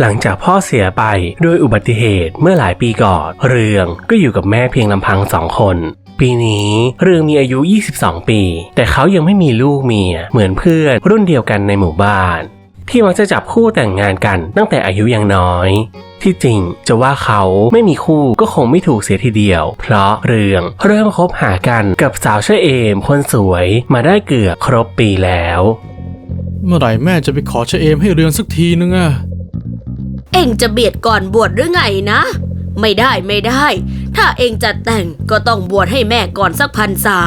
หลังจากพ่อเสียไปด้วยอุบัติเหตุเมื่อหลายปีก่อน เรืองก็อยู่กับแม่เพียงลำพังสองคน ปีนี้เรืองมีอายุ 22 ปี แต่เขายังไม่มีลูกเมีย เหมือนเพื่อนรุ่นเดียวกันในหมู่บ้าน ที่มักจะจับคู่แต่งงานกันตั้งแต่อายุยังน้อยที่จริงจะว่าเขาไม่มีคู่ก็คงไม่ถูกเสียทีเดียว เพราะเรืองเริ่มคบหากันกับสาวเชอเอมคนสวยมาได้เกือบครบปีแล้ว เมื่อไหร่แม่จะไปขอเชอเอมให้เรืองสักทีนึงอะ เอ็งจะเบียดก่อนบวชหรือไงนะ ไม่ได้ไม่ได้ ถ้าเอ็งจะแต่งก็ต้องบวชให้แม่ก่อนสักพันษา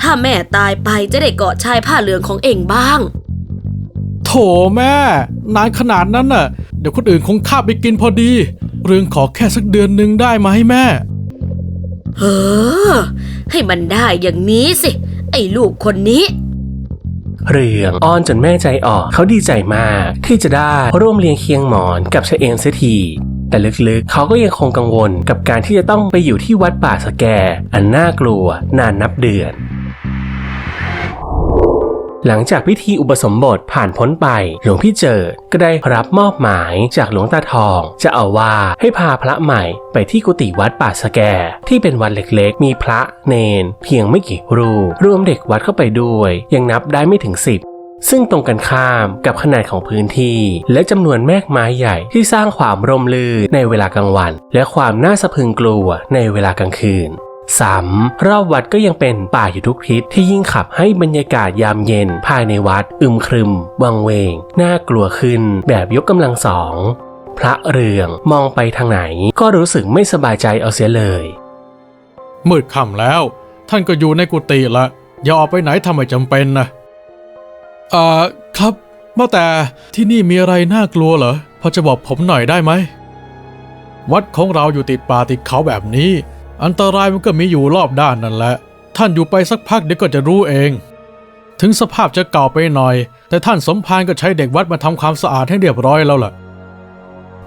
ถ้าแม่ตายไปจะได้เกาะชายผ้าเหลืองของเอ็งบ้าง โถแม่ นานขนาดนั้นน่ะ เดี๋ยวคนอื่นคงข้าบไปกินพอดี เรืองขอแค่สักเดือนหนึ่งได้ไหมแม่ เออ ให้มันได้อย่างนี้สิ ไอ้ลูกคนนี้ เรืองอ้อนจนแม่ใจออกเขาดีใจมาก ที่จะได้ร่วมเรียงเคียงหมอนกับชะเอมเสียทีแต่ลึกๆ เขาก็ยังคงกังวลกับการที่จะต้องไปอยู่ที่วัดป่าสแก อันน่ากลัวนานนับเดือน หลังจากพิธีอุปสมบทผ่านพ้นไป หลวงพี่เจิดก็ได้รับมอบหมายจากหลวงตาทองจะเอาว่าให้พาพระใหม่ไปที่กุฏิวัดป่าสแก ที่เป็นวัดเล็กๆ มีพระเนน เพียงไม่กี่รูปรวมเด็กวัดเข้าไปด้วย ยังนับได้ไม่ถึงสิบซึ่งตรงกันข้ามกับขนาดของพื้นที่ และจำนวนแมกไม้ใหญ่ที่สร้างความร่มรื่นในเวลากลางวัน และความน่าสะพึงกลัวในเวลากลางคืน สามรอบวัดก็ยังเป็นป่าอยู่ทุกทิศที่ยิ่งขับให้บรรยากาศยามเย็นภายในวัด อึมครึม วังเวง น่ากลัวขึ้น แบบยกกำลังสอง พระเรืองมองไปทางไหน ก็รู้สึกไม่สบายใจเอาเสียเลย มืดค่ำแล้ว ท่านก็อยู่ในกุฏิละ อย่าออกไปไหนทำไมจำเป็นนะอ่าครับว่าแต่ที่นี่มีอะไรน่ากลัวเหรอพอจะบอกผมหน่อยได้ไหมวัดของเราอยู่ติดป่าติดเขาแบบนี้ อันตรายมันก็มีอยู่รอบด้านนั่นแหละ ท่านอยู่ไปสักพักเดี๋ยวก็จะรู้เอง ถึงสภาพจะเก่าไปหน่อย แต่ท่านสมภารก็ใช้เด็กวัดมาทำความสะอาดให้เรียบร้อยแล้วล่ะ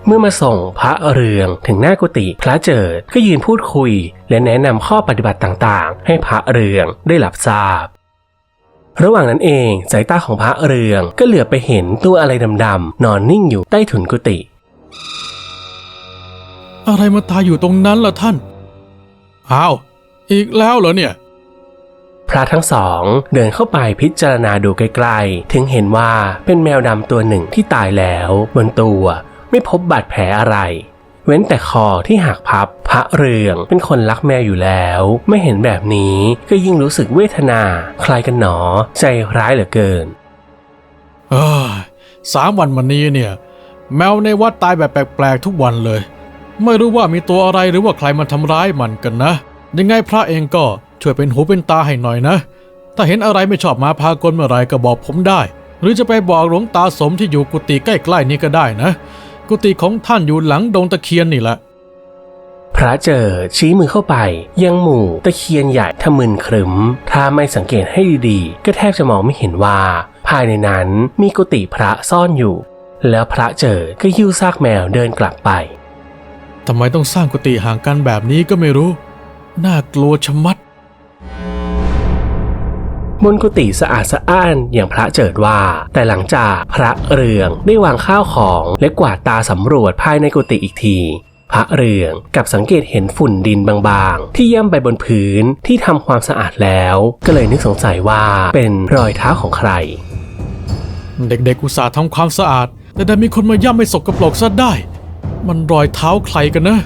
เมื่อมาส่งพระเรืองถึงหน้ากุฏิพระเจิดก็ยืนพูดคุย และแนะนำข้อปฏิบัติต่างๆ ให้พระเรืองได้รับทราบระหว่างนั้นเองสายตาของพระเรืองก็เหลือบไปเห็นตัวอะไรดำๆ นอนนิ่งอยู่ใต้ถุนกุฏิอะไรมาตายอยู่ตรงนั้นล่ะท่าน อ้าว อีกแล้วเหรอเนี่ย พระทั้งสองเดินเข้าไปพิจารณาดูใกล้ๆ ถึงเห็นว่าเป็นแมวดำตัวหนึ่งที่ตายแล้วบนตัวไม่พบบาดแผลอะไร เว้นแต่คอที่หักพับ พระเรืองเป็นคนรักแมวอยู่แล้ว ไม่เห็นแบบนี้ก็ยิ่งรู้สึกเวทนาใครกันหนอ ใจร้ายเหลือเกินเอ้ยสามวันมานี้เนี่ย แมวในวัดตายแบบแปลกๆทุกวันเลย ไม่รู้ว่ามีตัวอะไรหรือว่าใครมาทำร้ายมันกันนะ ยังไงพระเองก็ช่วยเป็นหูเป็นตาให้หน่อยนะ ถ้าเห็นอะไรไม่ชอบมาพากลเมื่อไรก็บอกผมได้ หรือจะไปบอกหลวงตาสมที่อยู่กุฏิใกล้ๆนี้ก็ได้นะ กุฏิของท่านอยู่หลังดงตะเคียนนี่แหละพระเจอชี้มือเข้าไป ยังหมู่ตะเคียนใหญ่ทะมึนครึม ถ้าไม่สังเกตให้ดีๆ ก็แทบจะมองไม่เห็นว่า ภายในนั้นมีกุฏิพระซ่อนอยู่ แล้วพระเจอก็หิ้วซากแมวเดินกลับไป ทำไมต้องสร้างกุฏิห่างกันแบบนี้ก็ไม่รู้ น่ากลัวชะมัด บนกุฏิสะอาดสะอ้านอย่างพระเจิดว่า แต่หลังจากพระเรืองได้วางข้าวของและกวาดตาสำรวจภายในกุฏิอีกทีพระเรืองกลับสังเกตเห็นฝุ่นดินบางๆ ที่ย่ำไปบนพื้นที่ทำความสะอาดแล้ว ก็เลยนึกสงสัยว่าเป็นรอยเท้าของใคร เด็กๆอุตส่าห์ทำความสะอาด แต่ดันมีคนมาย่ำไม่สกปรกซะได้ มันรอยเท้าใครกันนะ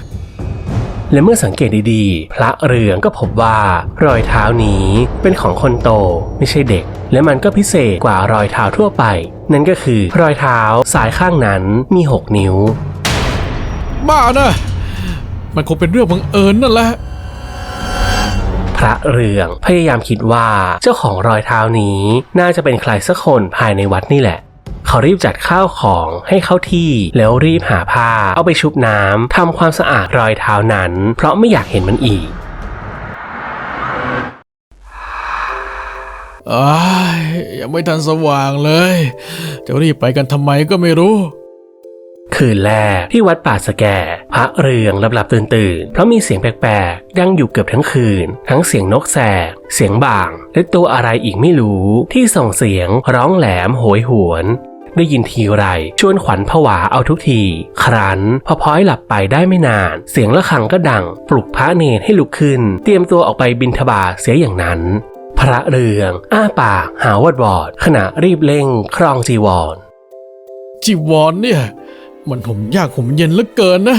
และเมื่อสังเกตดีๆ พระเรืองก็พบว่ารอยเท้านี้เป็นของคนโตไม่ใช่เด็ก และมันก็พิเศษกว่ารอยเท้าทั่วไป นั่นก็คือรอยเท้าสายข้างนั้นมี 6 นิ้ว บ้านะ มันคงเป็นเรื่องบังเอิญนั่นแหละ พระเรืองพยายามคิดว่าเจ้าของรอยเท้านี้น่าจะเป็นใครสักคนภายในวัดนี่แหละ เขารีบจัดข้าวของให้เข้าที่ แล้วรีบหาผ้า เอาไปชุบน้ำทำความสะอาดรอยเท้านั้น เพราะไม่อยากเห็นมันอีกอ้ายยังไม่ทันสว่างเลย จะรีบไปกันทำไมก็ไม่รู้ คืนแรกที่วัดป่าสแกพระเรืองหลับๆตื่นตื่นๆ เพราะมีเสียงแปลกๆ ดังอยู่เกือบทั้งคืน ทั้งเสียงนกแสก เสียงบ่าง และตัวอะไรอีกไม่รู้ที่ส่งเสียงร้องแหลมโหยหวน ได้ยินทีไร ชวนขวัญผวาเอาทุกที ครั้นพอพลอยหลับไปได้ไม่นาน เสียงะระฆังก็ดัง ปลุกพระเนรให้ลุกขึ้น เตรียมตัวออกไปบินทบาทเสียอย่างนั้น พระเรือง อ้าปากหาวอดวอดขณะรีบเร่งครองจีวร จีวรเนี่ย มันห่มยากห่มเย็นเหลือเกินนะ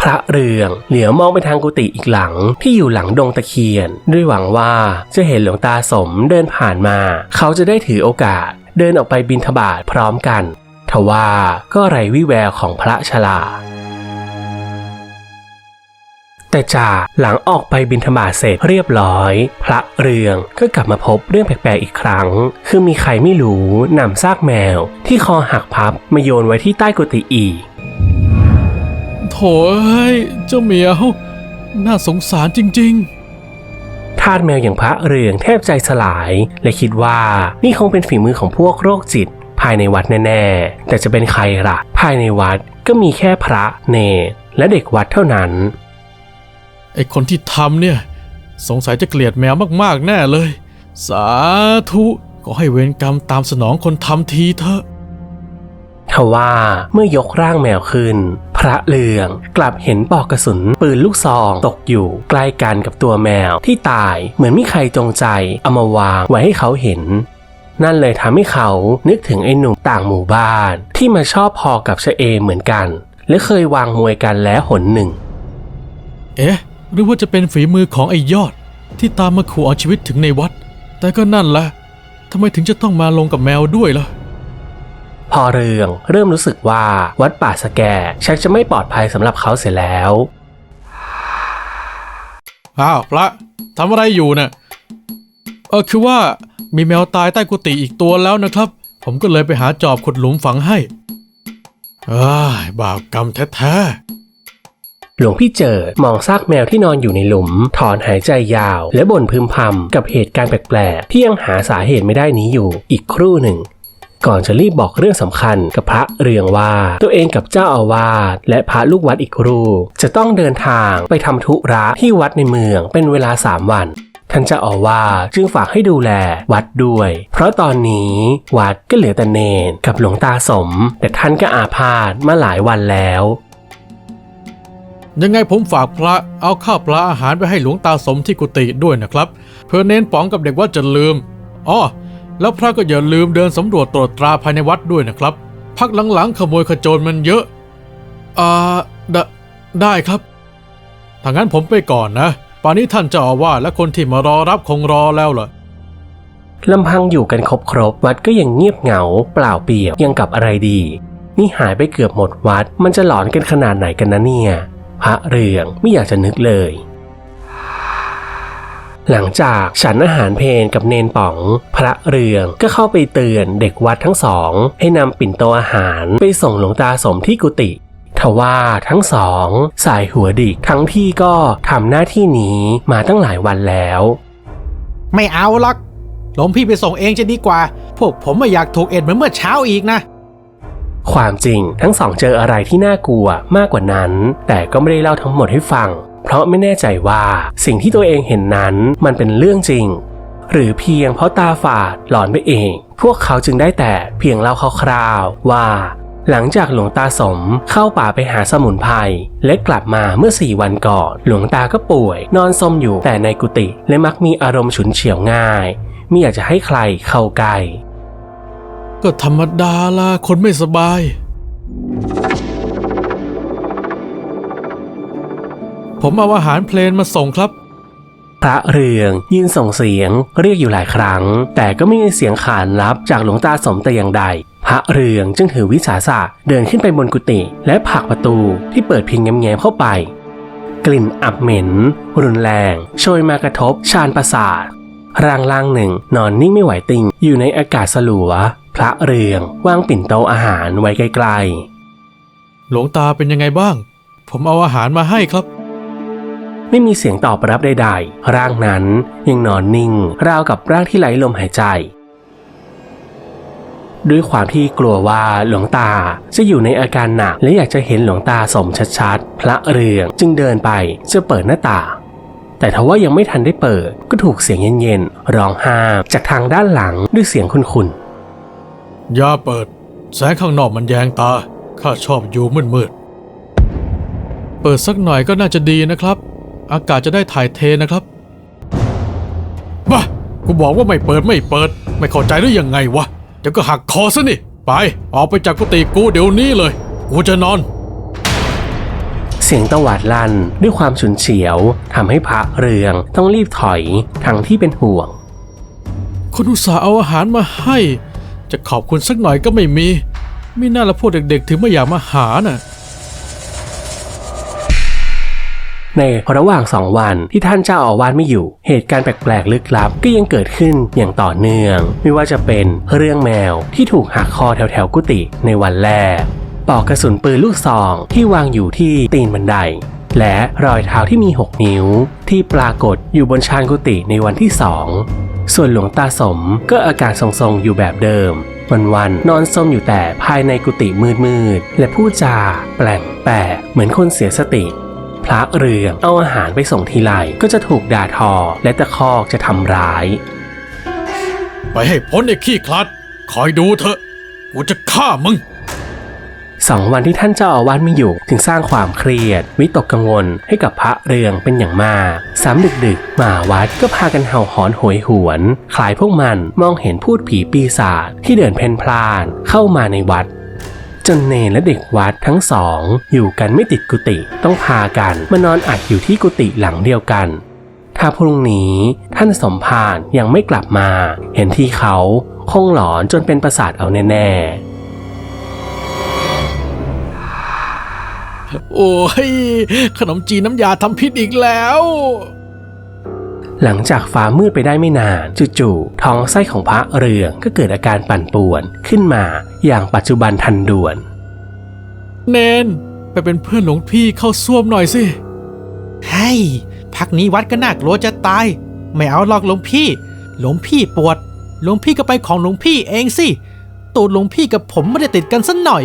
พระเรืองเหลียวมองไปทางกุฏิอีกหลังที่อยู่หลังดงตะเคียน ด้วยหวังว่าจะเห็นหลวงตาสมเดินผ่านมา เขาจะได้ถือโอกาส เดินออกไปบินทบาทพร้อมกันทว่าก็ไร้วิแววของพระชลา แต่จ่าหลังออกไปบินธบาตเสร็จเรียบร้อย พระเรืองก็กลับมาพบเรื่องแปลกๆอีกครั้ง คือมีใครไม่รู้นำซากแมว ที่คอหักพับมาโยนไว้ที่ใต้กุฏิอีกโถเอ้เจ้าเหมียว น่าสงสารจริง ทาสแมวอย่างพระเรืองแทบใจสลาย และคิดว่านี่คงเป็นฝีมือของพวกโรคจิต ภายในวัดแน่ๆ แต่จะเป็นใครล่ะ ภายในวัดก็มีแค่พระเนรและเด็กวัดเท่านั้น ไอคนที่ทำเนี่ย สงสัยจะเกลียดแมวมากๆแน่เลย สาธุ ก็ให้เวรกรรมตามสนองคนทำทีเถอะ ทว่าเมื่อยกร่างแมวขึ้น พระเลืองกลับเห็นปอกกระสุนปืนลูกซองตกอยู่ใกล้กันกับตัวแมวที่ตายเหมือนมีใครจงใจเอามาวางไว้ให้เขาเห็น นั่นเลยทำให้เขานึกถึงไอ้หนุ่มต่างหมู่บ้านที่มาชอบพอกับชะเอเหมือนกัน และเคยวางมวยกันแล้วหนหนึ่ง เอ๊ะ หรือว่าจะเป็นฝีมือของไอ้ยอด ที่ตามมาขู่เอาชีวิตถึงในวัด แต่ก็นั่นแหละทำไมถึงจะต้องมาลงกับแมวด้วยล่ะ พอเรืองเริ่มรู้สึกว่าวัดป่าสแกชักจะไม่ปลอดภัยสำหรับเขาเสียแล้วอ้าวพระทำอะไรอยู่น่ะเออคือว่ามีแมวตายใต้กุฏิอีกตัวแล้วนะครับ ผมก็เลยไปหาจอบขุดหลุมฝังให้อ้ายบาปกรรมแท้หลวงพี่เจิดมองซากแมวที่นอนอยู่ในหลุม ถอนหายใจยาว และบ่นพึมพำกับเหตุการณ์แปลกๆ ที่ยังหาสาเหตุไม่ได้นี้อยู่ อีกครู่หนึ่ง ก่อนจะรีบบอกเรื่องสำคัญกับพระเรืองว่า ตัวเองกับเจ้าอาวาสและพระลูกวัดอีกรูปจะต้องเดินทางไปทำธุระที่วัดในเมืองเป็นเวลาสามวันท่านเจ้าอาวาสจึงฝากให้ดูแลวัดด้วย เพราะตอนนี้วัดก็เหลือแต่เนนกับหลวงตาสม แต่ท่านก็อาพาธมาหลายวันแล้ว ยังไงผมฝากพระเอาข้าวปลาอาหารไปให้หลวงตาสมที่กุฏิด้วยนะครับ เพื่อเน้นป๋องกับเด็กวัดจะลืม อ๋อ แล้วพระก็อย่าลืมเดินสำรวจตรวจตราภายในวัดด้วยนะครับ พักหลังๆขโมยขโจรมันเยอะอ่าไดได้ครับถ้างั้นผมไปก่อนนะป่านนี้ท่านเจ้าอาวาสและคนที่มารอรับคงรอแล้วล่ะลำพังอยู่กันครบครบวัดก็ยังเงียบเหงา เปล่าเปลี่ยวยังกับอะไรดี นี่หายไปเกือบหมดวัด มันจะหลอนกันขนาดไหนกันนะเนี่ย พระเรืองไม่อยากจะนึกเลย หลังจากฉันอาหารเพนกับเนนป๋อง พระเรืองก็เข้าไปเตือนเด็กวัดทั้งสอง ให้นำปิ่นโตอาหารไปส่งหลวงตาสมที่กุฏิทว่าทั้งสอง สายหัวดิกทั้งที่ก็ทำหน้าที่นี้มาตั้งหลายวันแล้ว ไม่เอาหรอกหลวงพี่ไปส่งเองจะดีกว่า พวกผมไม่อยากถูกเอ็ดเหมือนเมื่อเช้าอีกนะ ความจริงทั้งสองเจออะไรที่น่ากลัวมากกว่านั้น แต่ก็ไม่ได้เล่าทั้งหมดให้ฟัง เพราะไม่แน่ใจว่าสิ่งที่ตัวเองเห็นนั้นมันเป็นเรื่องจริง หรือเพียงเพราะตาฝาดหลอนไปเอง พวกเขาจึงได้แต่เพียงเล่าคร่าวๆว่า หลังจากหลวงตาสมเข้าป่าไปหาสมุนไพรและกลับมาเมื่อสี่วันก่อน หลวงตาก็ป่วย นอนสมอยู่แต่ในกุฏิและมักมีอารมณ์ฉุนเฉียวง่ายไม่อยากจะให้ใครเข้าใกล้ก็ธรรมดาล่ะคนไม่สบาย ผมเอาอาหารเพลนมาส่งครับ พระเรืองยืนส่งเสียงเรียกอยู่หลายครั้ง แต่ก็ไม่มีเสียงขานรับจากหลวงตาสมแต่อย่างใด พระเรืองจึงถือวิสาสะเดินขึ้นไปบนกุฏิและผลักประตูที่เปิดเพียงแง้มๆเข้าไป กลิ่นอับเหม็น รุนแรงโชยมากระทบชานประสาทร่างล่างหนึ่งนอนนิ่งไม่ไหวติงอยู่ในอากาศสลัว พระเรืองวางปิ่นโตอาหารไว้ใกล้ๆหลวงตาเป็นยังไงบ้าง ผมเอาอาหารมาให้ครับ ไม่มีเสียงตอบรับใดๆ ร่างนั้นยังนอนนิ่ง ราวกับร่างที่ไร้ลมหายใจ ด้วยความที่กลัวว่าหลวงตาจะอยู่ในอาการหนักและอยากจะเห็นหลวงตาสมชัดๆ พระเรืองจึงเดินไปจะเปิดหน้าต่างแต่ทว่ายังไม่ทันได้เปิดก็ถูกเสียงเย็นๆร้องห้ามจากทางด้านหลังด้วยเสียงคุ้นๆอย่าเปิด แสงข้างนอกมันแยงตา ข้าชอบอยู่มืดๆ เปิดสักหน่อยก็น่าจะดีนะครับ อากาศจะได้ถ่ายเทนะครับบ้ากูบอกว่าไม่เปิดไม่เปิด ไม่เข้าใจได้ยังไงวะเดี๋ยวก็หักคอซะนี่ ไป ออกไปจากกุฏิกูเดี๋ยวนี้เลย กูจะนอน เสียงตวาดลั่นด้วยความฉุนเฉียวทำให้พระเรืองต้องรีบถอยทั้งที่เป็นห่วง คนอุตส่าห์เอาอาหารมาให้ จะขอบคุณสักหน่อยก็ไม่มี ไม่น่าละพวกเด็กๆ ถึงไม่อยากมาหาน่ะ ในระหว่างสองวันที่ท่านเจ้าอาวาสไม่อยู่ เหตุการณ์แปลกๆลึกลับก็ยังเกิดขึ้นอย่างต่อเนื่อง ไม่ว่าจะเป็นเรื่องแมวที่ถูกหักคอแถวๆกุฏิในวันแรกปอกกระสุนปืนลูกซองที่วางอยู่ที่ตีนบันได และรอยเท้าที่มี 6 นิ้ว ที่ปรากฏอยู่บนชานกุฏิในวันที่สองส่วนหลวงตาสมก็อาการทรงๆอยู่แบบเดิม วันๆนอนซมอยู่แต่ภายในกุฏิมืดๆและพูดจาแปลงแปลกเหมือนคนเสียสติ พระเรืองเอาอาหารไปส่งทีไรก็จะถูกด่าทอ และตะคอกจะทำร้าย ไปให้พ้นไอ้ขี้คลัด คอยดูเถอะ กูจะฆ่ามึงสองวันที่ท่านเจ้าอาวาสไม่อยู่จึงสร้างความเครียด วิตกกังวลให้กับพระเรืองเป็นอย่างมากสามดึกๆหมาวัดก็พากันเห่าหอนโหยหวน คล้ายพวกมันมองเห็นพูดผีปีศาจที่เดินเพ่นพลานเข้ามาในวัดจ นเนรและเด็กวัดทั้งสอง อยู่กันไม่ติดกุฏิต้องพากันมานอนอัดอยู่ที่กุฏิหลังเดียวกัน ถ้าพรุ่งนี้ท่านสมภารยังไม่กลับมา เห็นที่เขาคงหลอนจนเป็นประสาทเอาแน่ๆโอ้ย ขนมจีนน้ำยาทำพิษอีกแล้ว หลังจากฟ้ามืดไปได้ไม่นานจู่ๆท้องไส้ของพระเรืองก็เกิดอาการปั่นป่วนขึ้นมาอย่างปัจจุบันทันด่วน เนนไปเป็นเพื่อนหลวงพี่เข้าซ่วมหน่อยสิเฮ้ยพักนี้วัดก็น่ากลัวจะตาย ไม่เอาหรอกหลวงพี่ หลวงพี่ปวด หลวงพี่ก็ไปของหลวงพี่เองสิตูดหลวงพี่กับผมไม่ได้ติดกันสักหน่อย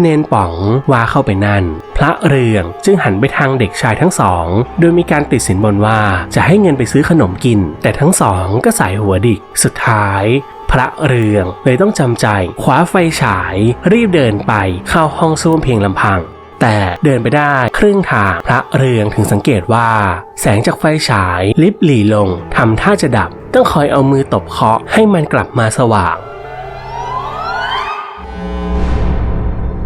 เนนป๋องว่าเข้าไปนั่น พระเรืองจึงหันไปทางเด็กชายทั้งสอง โดยมีการติดสินบนว่าจะให้เงินไปซื้อขนมกิน แต่ทั้งสองก็สายหัวดิกสุดท้ายพระเรืองเลยต้องจำใจคว้าไฟฉาย รีบเดินไปเข้าห้องส้วมเพียงลำพัง แต่เดินไปได้ครึ่งทางพระเรืองถึงสังเกตว่า แสงจากไฟฉายลิบหลีลงทำท่าจะดับ ต้องคอยเอามือตบเคาะให้มันกลับมาสว่าง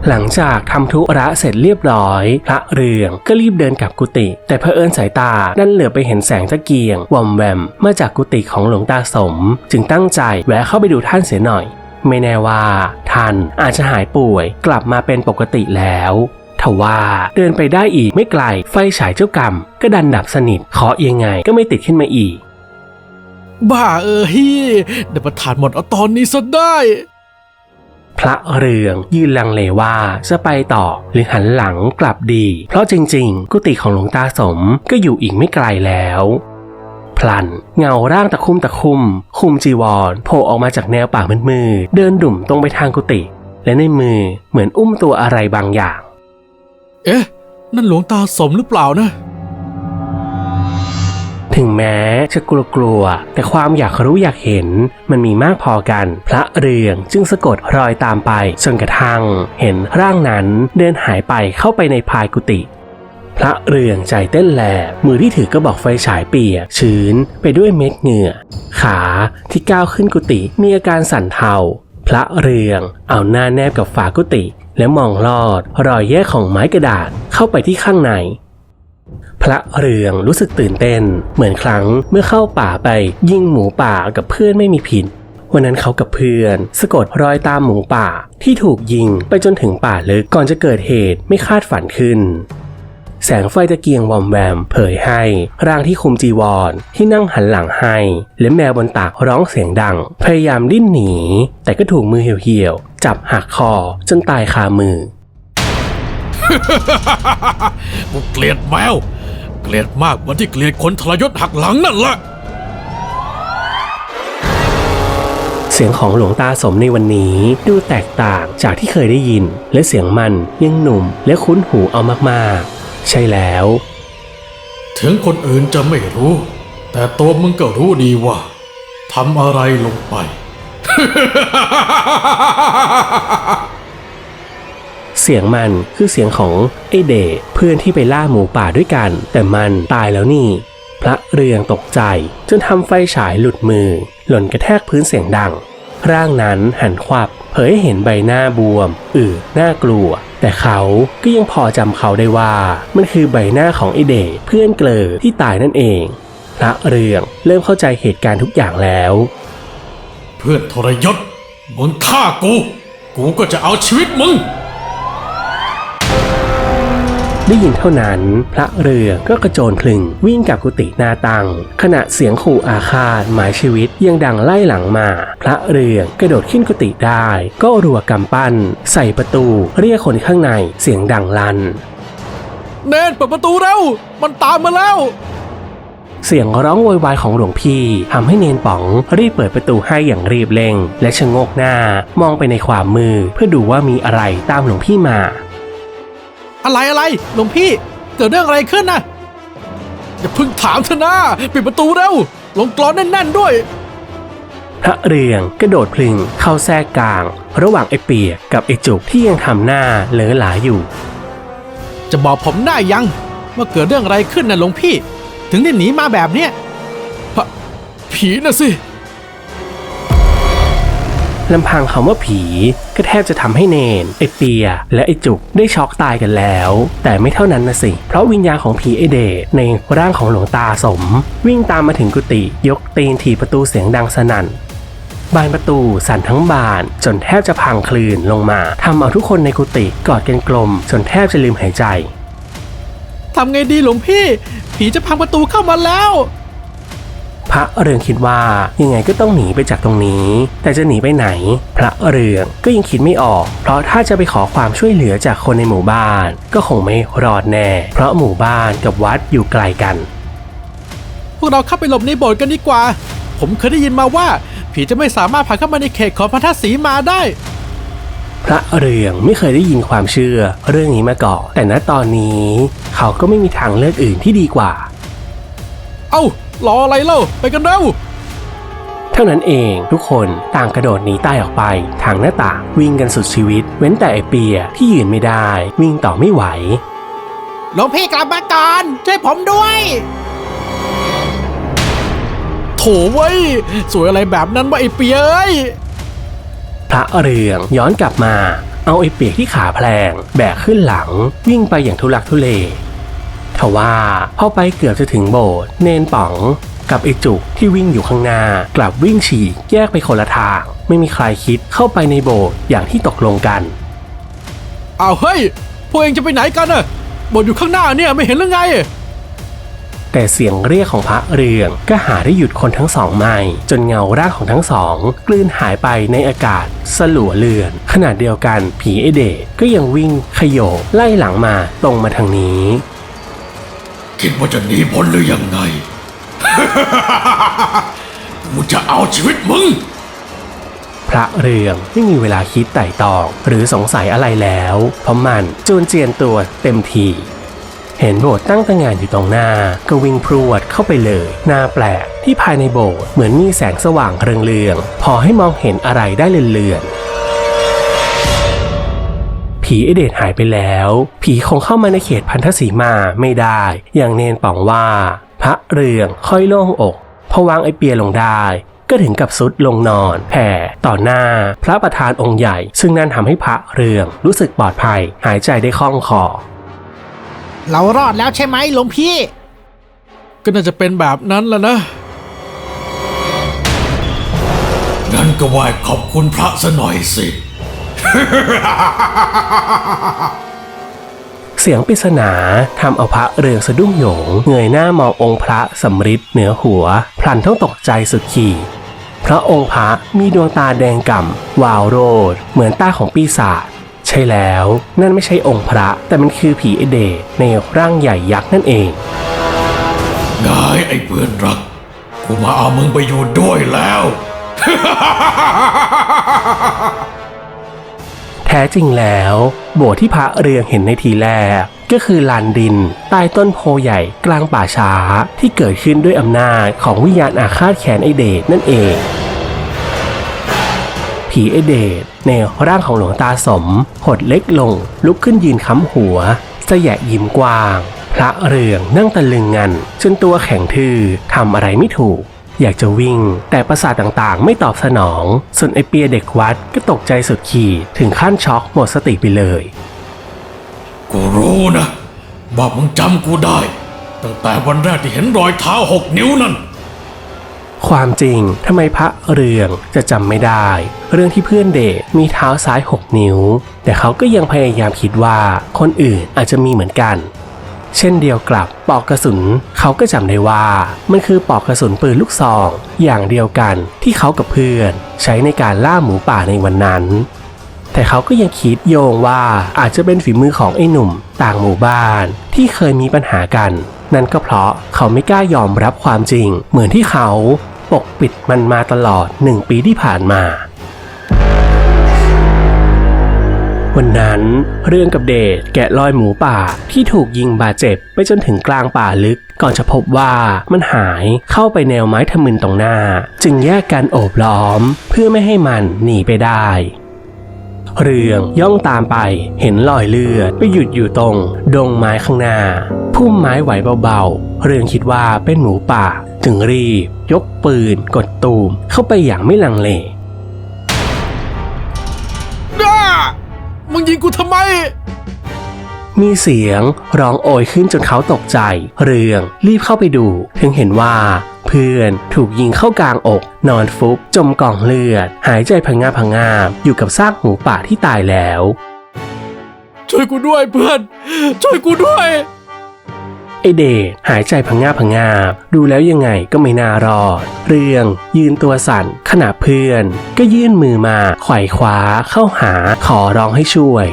หลังจากทำธุระเสร็จเรียบร้อย พระเรืองก็รีบเดินกลับกุฏิแต่เผอิญสายตาดันเหลือไปเห็นแสงตะเกียงวอมแวมมาจากกุฏิของหลวงตาสม จึงตั้งใจแวะเข้าไปดูท่านเสียหน่อย ไม่แน่ว่าท่านอาจจะหายป่วยกลับมาเป็นปกติแล้วทว่าเดินไปได้อีกไม่ไกล ไฟฉายเจ้ากรรม ก็ดันดับสนิทเคาะยังไงก็ไม่ติดขึ้นมาอีก บ้าเออฮียเดี๋ยวประทานหมดเอาตอนนี้ซะได้ พระเรืองยืนลังเลว่าจะไปต่อหรือหันหลังกลับดี เพราะจริง ๆ กุฏิของหลวงตาสมก็อยู่อีกไม่ไกลแล้วพลันเงาร่างตะคุ่มตะคุ่มคุมจีวรโผล่ออกมาจากแนวป่ามืดๆเดินดุ่มตรงไปทางกุฏิและในมือเหมือนอุ้มตัวอะไรบางอย่าง เอ๊ะ นั่นหลวงตาสมหรือเปล่านะ ถึงแม้จะกลัวๆแต่ความอยากรู้อยากเห็น มันมีมากพอกัน พระเรืองจึงสะกดรอยตามไปจนกระทั่ง เห็นร่างนั้นเดินหายไปเข้าไปในภายกุฏิพระเรืองใจเต้นแหลบมือที่ถือกระบอกไฟฉายเปียกชื้นไปด้วยเม็ดเหงื่อ ขาที่ก้าวขึ้นกุฏิมีอาการสั่นเทาพระเรืองเอาหน้าแนบกับฝากุฏิและมองลอดรอยแยกของไม้กระดาษเข้าไปที่ข้างใน พระเรืองรู้สึกตื่นเต้น เหมือนครั้งเมื่อเข้าป่าไปยิงหมูป่ากับเพื่อนไม่มีผิดวันนั้นเขากับเพื่อนสะกดรอยตามหมูป่าที่ถูกยิงไปจนถึงป่าลึกก่อนจะเกิดเหตุไม่คาดฝันขึ้น แสงไฟตะเกียงวอมแวมเผยให้ร่างที่คุมจีวรที่นั่งหันหลังให้และแมวบนตากร้องเสียงดัง พยายามดิ้นหนี แต่ก็ถูกมือเหี่ยวๆจับหักคอจนตายคามือ กูเกลียดแมว เกลียดมากเหมือนที่เกลียดคนทรยศหักหลังนั่นแหละ เสียงของหลวงตาสมในวันนี้ดูแตกต่างจากที่เคยได้ยิน และเสียงมันยังหนุ่มและคุ้นหูเอามากๆ ใช่แล้ว ถึงคนอื่นจะไม่รู้ แต่ตัวมึงก็รู้ดีว่าทำอะไรลงไปเสียงมันคือเสียงของไอเดชเพื่อนที่ไปล่าหมูป่าด้วยกัน แต่มันตายแล้วนี่ พระเรืองตกใจจนทำไฟฉายหลุดมือ หล่นกระแทกพื้นเสียงดัง ร่างนั้นหันควับเผยให้เห็นใบหน้าบวม อืดน่ากลัว แต่เขาก็ยังพอจำเขาได้ว่า มันคือใบหน้าของไอเดชเพื่อนเกลอที่ตายนั่นเอง พระเรืองเริ่มเข้าใจเหตุการณ์ทุกอย่างแล้ว เพื่อนทรยศมึงฆ่ากู กูก็จะเอาชีวิตมึง ได้ยินเท่านั้น พระเรือก็กระโจนพลึง วิ่งกลับกุฏิหนาตัง ขณะเสียงขู่อาฆาตหมายชีวิตยังดังไล่หลังมา พระเรือกระโดดขึ้นกุฏิได้ ก็รัวกำปั้น ใส่ประตู เรียกคนข้างในเสียงดังลั่นเนนเปิดประตูเร็วมันตามมาแล้วเสียงร้องโวยวายของหลวงพี่ทำให้เนนป๋องรีบเปิดประตูให้อย่างรีบเร่ง และชะโงกหน้ามองไปในความมือเพื่อดูว่ามีอะไรตามหลวงพี่มา อะไรอะไรหลวงพี่เกิดเรื่องอะไรขึ้นนะอย่าเพิ่งถามเถอะนะปิดประตูเร็วลงกรอนแน่นๆด้วย พระเรืองกระโดดพลึงเข้าแทรกกลาง ระหว่างไอ้เปียกกับไอ้จุกที่ยังทำหน้าเหลอหลาอยู่ จะบอกผมได้ยังว่าเกิดเรื่องอะไรขึ้นนะหลวงพี่ ถึงได้หนีมาแบบเนี้ยผีน่ะสิ ลำพังคำว่าผีก็แทบจะทำให้เนนไอเปีย และไอจุกได้ช็อกตายกันแล้ว แต่ไม่เท่านั้นนะสิ เพราะวิญญาณของผีไอเดชในร่างของหลวงตาสม วิ่งตามมาถึงกุฏิยกตีนถีประตูเสียงดังสนั่นบานประตูสั่นทั้งบาน จนแทบจะพังคลืนลงมาทำเอาทุกคนในกุฏิกอดกันกลม จนแทบจะลืมหายใจทำไงดีหลวงพี่ ผีจะพังประตูเข้ามาแล้ว พระเรืองคิดว่ายังไงก็ต้องหนีไปจากตรงนี้ แต่จะหนีไปไหน พระเรืองก็ยังคิดไม่ออก เพราะถ้าจะไปขอความช่วยเหลือจากคนในหมู่บ้าน ก็คงไม่รอดแน่ เพราะหมู่บ้านกับวัดอยู่ไกลกัน พวกเราเข้าไปหลบในโบสถ์กันดีกว่า ผมเคยได้ยินมาว่า ผีจะไม่สามารถผ่านเข้ามาในเขตของพระธาตุสีมาได้พระเรืองไม่เคยได้ยินความเชื่อเรื่องนี้มาก่อนแต่ณตอนนี้ เขาก็ไม่มีทางเลือกอื่นที่ดีกว่า เอ้า รออะไรเล่า ไปกันเร็วเท่านั้นเองทุกคนต่างกระโดดหนีตายออกไป ทางหน้าต่างวิ่งกันสุดชีวิต เว้นแต่ไอเปียที่ยืนไม่ได้ วิ่งต่อไม่ไหวหลวงพี่กลับมาก่อนช่วยผมด้วย โถเว้ย สวยอะไรแบบนั้นวะไอ้เปียเอ้ยพระเรืองย้อนกลับมา เอาไอ้เปียกที่ขาแพลง แบกขึ้นหลัง วิ่งไปอย่างทุลักทุเล ทว่าพอไปเกือบจะถึงโบสถ์เนนป๋อง กับไอ้จุกที่วิ่งอยู่ข้างหน้ากลับวิ่งฉีกแยกไปคนละทาง ไม่มีใครคิดเข้าไปในโบสถ์อย่างที่ตกลงกันเอาเฮ้ยพวกเองจะไปไหนกันน่ะบทอยู่ข้างหน้าเนี่ยไม่เห็นหรือไง แต่เสียงเรียกของพระเรืองก็หาได้หยุดคนทั้งสองไม่ จนเงาร่างของทั้งสอง กลืนหายไปในอากาศ สลัวเลือน ขณะเดียวกันผีไอเดชก็ยังวิ่งขยโยกไล่หลังมาตรงมาทางนี้ คิดว่าจะหนีพ้นหรือยังไง กูจะเอาชีวิตมึง พระเรืองไม่มีเวลาคิดไต่ตองหรือสงสัยอะไรแล้ว เพราะมันจูนเจียนตัวเต็มทีเห็นโบสถ์ตั้งตระงานอยู่ตรงหน้า ก็วิ่งพรวดเข้าไปเลยหน้าแปลกที่ภายในโบสถ์เหมือนมีแสงสว่างเรืองๆพอให้มองเห็นอะไรได้เลือนๆ ผีไอเดชหายไปแล้ว ผีคงเข้ามาในเขตพันธสีมาไม่ได้ อย่างเนนป๋องว่า พระเรืองค่อยโล่งอกพอวางไอเปียลงได้ก็ถึงกับสุดลงนอนแผ่ต่อหน้าพระประธานองค์ใหญ่ ซึ่งนั่นทำให้พระเรืองรู้สึกปลอดภัย หายใจได้คล่องคอ เรารอดแล้วใช่ไหมหลวงพี่ ก็น่าจะเป็นแบบนั้นแหละนะ งั้นก็ไหว้ขอบคุณพระซะหน่อยสิ เสียงปริศนาทำเอาพระเรืองสะดุ้งโหยง เงยหน้ามององค์พระสำริดเหนือหัว พลันต้องตกใจสุดขีดพระองค์พระมีดวงตาแดงก่ำวาวโรด เหมือนตาของปีศาจใช่แล้ว นั่นไม่ใช่องค์พระ แต่มันคือผีไอเดในร่างใหญ่ยักษ์นั่นเองนายไอ้เพื่อนรักกูมาเอามึงไปอยู่ด้วยแล้ว แท้จริงแล้ว โบสถ์ที่พระเรืองเห็นในทีแรกก็คือลานดิน ใต้ต้นโพใหญ่กลางป่าช้าที่เกิดขึ้นด้วยอำนาจของวิญญาณอาฆาตแค้นไอเดชนั่นเอง ผีไอเดชในร่างของหลวงตาสมหดเล็กลงลุกขึ้นยืนค้ำหัวสยะยิ้มกว้าง พระเรืองนั่งตะลึงงันจนตัวแข็งทื่อทำอะไรไม่ถูก อยากจะวิ่ง แต่ประสาทต่างๆ ไม่ตอบสนอง ส่วนไอเปียเด็กวัดก็ตกใจสุดขีดถึงขั้นช็อกหมดสติไปเลยกูรู้นะว่ามึงจำกูได้ ตั้งแต่วันแรกที่เห็นรอยเท้าหกนิ้วนั่น ความจริงทำไมพระเรืองจะจำไม่ได้ เรื่องที่เพื่อนเดชมีเท้าซ้าย6นิ้ว แต่เขาก็ยังพยายามคิดว่าคนอื่นอาจจะมีเหมือนกัน เช่นเดียวกับปอกกระสุนเขาก็จำได้ว่า มันคือปอกกระสุนปืนลูกซองอย่างเดียวกันที่เขากับเพื่อน ใช้ในการล่าหมูป่าในวันนั้น แต่เขาก็ยังคิดโยงว่าอาจจะเป็นฝีมือของไอ้หนุ่ม ต่างหมู่บ้านที่เคยมีปัญหากัน นั่นก็เพราะเขาไม่กล้ายอมรับความจริง เหมือนที่เขาปกปิดมันมาตลอดหนึ่งปีที่ผ่านมา วันนั้นเรื่องกับเดชแกะรอยหมูป่าที่ถูกยิงบาดเจ็บไปจนถึงกลางป่าลึก ก่อนจะพบว่ามันหายเข้าไปแนวไม้ทะมึนตรงหน้า จึงแยกกันโอบล้อม เพื่อไม่ให้มันหนีไปได้เรืองย่องตามไปเห็นรอยเลือดไปหยุดอยู่ตรง ดงไม้ข้างหน้า พุ่มไม้ไหวเบาๆ เรืองคิดว่าเป็นหมูป่า จึงรีบ ยกปืนกดตูมเข้าไปอย่างไม่ลังเล มึงยิงกูทำไม มีเสียงร้องโอยขึ้นจนเขาตกใจ เรืองรีบเข้าไปดูถึงเห็นว่า เพื่อนถูกยิงเข้ากลางอก นอนฟุบจมกองเลือด หายใจพังงาบพังงาบอยู่กับซากหมูป่าที่ตายแล้ว ช่วยกูด้วยเพื่อน ช่วยกูด้วย ไอเดชหายใจพังงาพังงาดูแล้วยังไงก็ไม่น่ารอด เรือง ยืนตัวสั่นขณะเพื่อน ก็ยื่นมือมาไขว่คว้าเข้าหาขอร้องให้ช่วย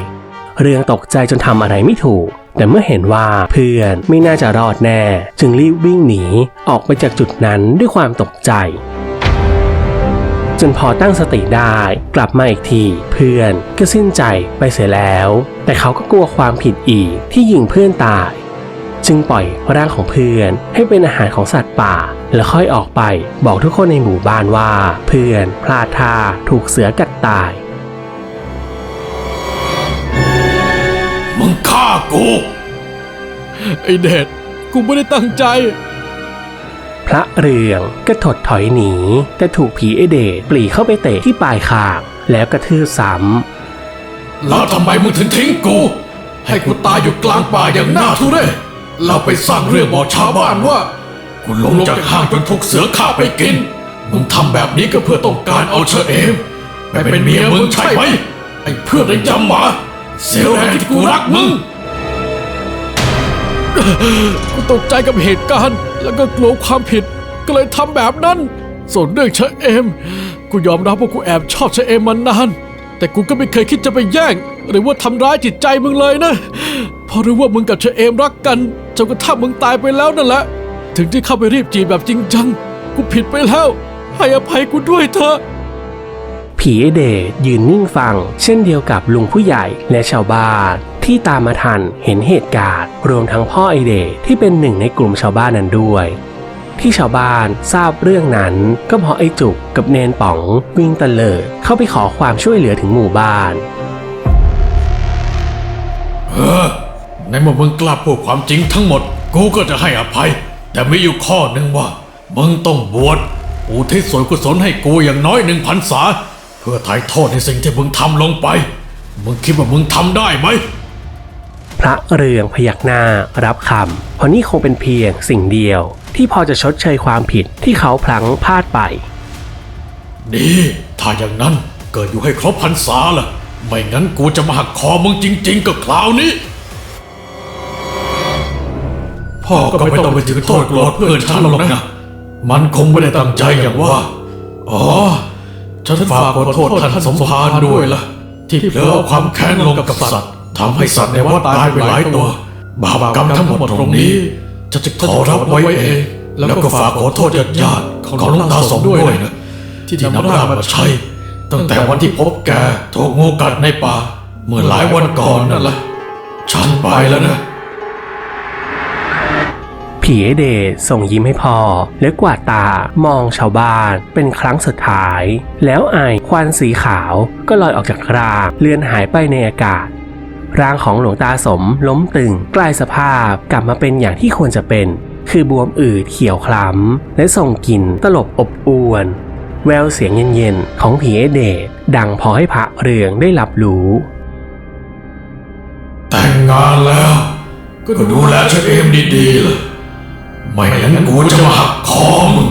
เรืองตกใจจนทำอะไรไม่ถูก แต่เมื่อเห็นว่าเพื่อนไม่น่าจะรอดแน่ จึงรีบวิ่งหนีออกไปจากจุดนั้นด้วยความตกใจจนพอตั้งสติได้กลับมาอีกที เพื่อนก็สิ้นใจไปเสียแล้ว แต่เขาก็กลัวความผิดอีกที่ยิงเพื่อนตาย จึงปล่อยร่างของเพื่อน ให้เป็นอาหารของสัตว์ป่า แล้วค่อยออกไปบอกทุกคนในหมู่บ้านว่า เพื่อนพลาดท่าถูกเสือกัดตายมึงฆ่ากู ไอเดชกูไม่ได้ตั้งใจ พระเรืองก็ถดถอยหนี แต่ถูกผีไอเดชปลีเข้าไปเตะที่ปลายคางแล้วกระทืบซ้แล้วทำไมมึงถึงทิ้งกู ให้กูตายอยู่กลางป่าอย่างน่าทุเรศ เราไปสร้างเรื่องบอกชาวบ้านว่ากูลงจากห้างจนถูกเสือฆ่าไปกิน มึงทำแบบนี้ก็เพื่อต้องการเอาเชอเอมไปเป็นเมียมึงใช่ไหมไอ้เพื่อนไอ้จำหมาเสียแรงที่กูรักมึงกูตกใจกับเหตุการณ์ แล้วก็กลัวความผิดก็เลยทำแบบนั้น ส่วนเรื่องเชอเอมกูยอมรับว่ากูแอบชอบเชอเอมมานานแต่กูก็ไม่เคยคิดจะไปแย่ง หรือว่าทำร้ายจิตใจมึงเลยนะเพราะรู้ว่ามึงกับเชอเอมรักกัน จนกระทั่งมึงตายไปแล้วนั่นแหละ ถึงที่เข้าไปรีบจีบแบบจริงจัง กูผิดไปแล้ว ให้อภัยกูด้วยเถอะำผีไอเดชยืนนิ่งฟัง เช่นเดียวกับลุงผู้ใหญ่และชาวบ้านที่ตามมาทันเห็นเหตุการณ์ รวมทั้งพ่อไอเดชที่เป็นหนึ่งในกลุ่มชาวบ้านนั้นด้วย ที่ชาวบ้านทราบเรื่องนั้น ก็เพราะไอ้จุกกับเนนป๋องวิ่งตะเลิดเข้าไปขอความช่วยเหลือถึงหมู่บ้าน เออ ในเมื่อมึงกล้าพูดความจริงทั้งหมด กูก็จะให้อภัย แต่มีอยู่ข้อหนึ่งว่า มึงต้องบวชอุทิศส่วนกุศลให้กูอย่างน้อยหนึ่งพันษา เพื่อไถ่โทษในสิ่งที่มึงทำลงไป มึงคิดว่ามึงทำได้ไหม พระเรืองพยักหน้ารับคำเพราะนี่คงเป็นเพียงสิ่งเดียว ที่พอจะชดเชยความผิดที่เขาพลั้งพลาดไป ดีถ้าอย่างนั้นเกิดอยู่ให้ครบพรรษาล่ะ ไม่งั้นกูจะมาหักคอมึงจริง ๆกับคราวนี้ พ่อก็ไม่ต้องไปถือโทษโกรธเพื่อนฉันหรอกนะ มันคงไม่ได้ตั้งใจอย่างว่า อ๋อ ฉันฝากขอโทษท่านสมภารด้วยล่ะ ที่เผลอเอาความแค้นลงกับสัตว์ทำให้สัตว์ในวัดตายไปหลายตัว บาปกรรมทั้งหมดตรงนี้จะจะขอรับไว้เอง แล้วก็ฝากขอโทษญาติญาติๆของหลวงตาสมด้วยนะที่นำร่างมาใช้ตั้งแต่วันที่พบแกถูกงูกัดในป่า เมื่อหลายวันก่อนนั่นแหละฉันไปแล้วนะ ผีผีเดชส่งยิ้มให้พ่อ และกวาดตามองชาวบ้านเป็นครั้งสุดท้าย แล้วไอควันสีขาวก็ลอยออกจากร่างเลือนหายไปในอากาศร่างของหลวงตาสมล้มตึงกลายสภาพกลับมาเป็นอย่างที่ควรจะเป็น คือบวมอืดเขียวคล้ำ และส่งกลิ่นตลบอบอวน แววเสียงเย็นๆ ของผีไอเดชดังพอให้พระเรืองได้รับรู้ แต่งงานแล้ว ก็ดูแลฉันเองดีๆล่ะ ไม่งั้นกูจะมาหักคอมึง